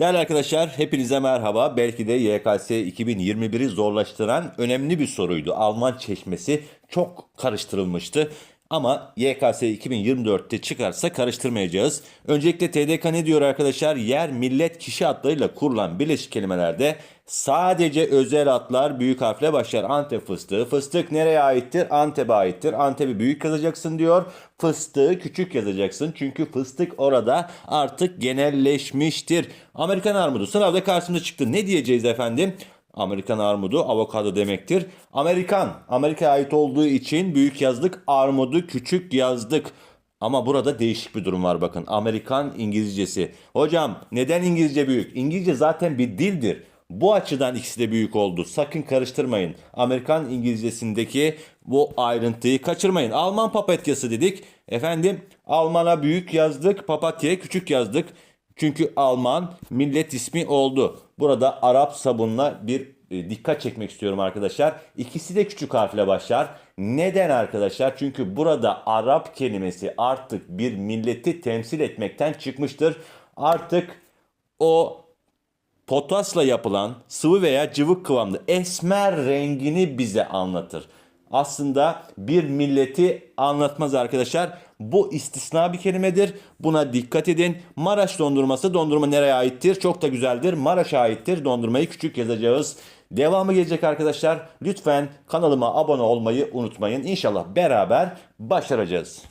Değerli arkadaşlar hepinize merhaba. Belki de YKS 2021'i zorlaştıran önemli bir soruydu. Alman çeşmesi çok karıştırılmıştı. Ama YKS 2024'te çıkarsa karıştırmayacağız. Öncelikle TDK ne diyor arkadaşlar? Yer, millet, kişi adlarıyla kurulan birleşik kelimelerde sadece özel adlar büyük harfle başlar. Antep fıstığı. Fıstık nereye aittir? Antep'e aittir. Antep'i büyük yazacaksın diyor. Fıstığı küçük yazacaksın. Çünkü fıstık orada artık genelleşmiştir. Amerikan armudu sınavda karşımıza çıktı. Ne diyeceğiz efendim? Amerikan armudu avokado demektir. Amerikan, Amerika'ya ait olduğu için büyük yazdık, armudu küçük yazdık. Ama burada değişik bir durum var bakın. Amerikan İngilizcesi. Hocam neden İngilizce büyük? İngilizce zaten bir dildir. Bu açıdan ikisi de büyük oldu. Sakın karıştırmayın. Amerikan İngilizcesindeki bu ayrıntıyı kaçırmayın. Alman papatyası dedik. Efendim Alman'a büyük yazdık, papatyaya küçük yazdık. Çünkü Alman millet ismi oldu. Burada Arap sabunla bir e, dikkat çekmek istiyorum arkadaşlar. İkisi de küçük harfle başlar. Neden arkadaşlar? Çünkü burada Arap kelimesi artık bir milleti temsil etmekten çıkmıştır. Artık o potasla yapılan sıvı veya cıvık kıvamlı esmer rengini bize anlatır. Aslında bir milleti anlatmaz arkadaşlar. Bu istisna bir kelimedir. Buna dikkat edin. Maraş dondurması dondurma nereye aittir? Çok da güzeldir. Maraş'a aittir. Dondurmayı küçük yazacağız. Devamı gelecek arkadaşlar. Lütfen kanalıma abone olmayı unutmayın. İnşallah beraber başaracağız.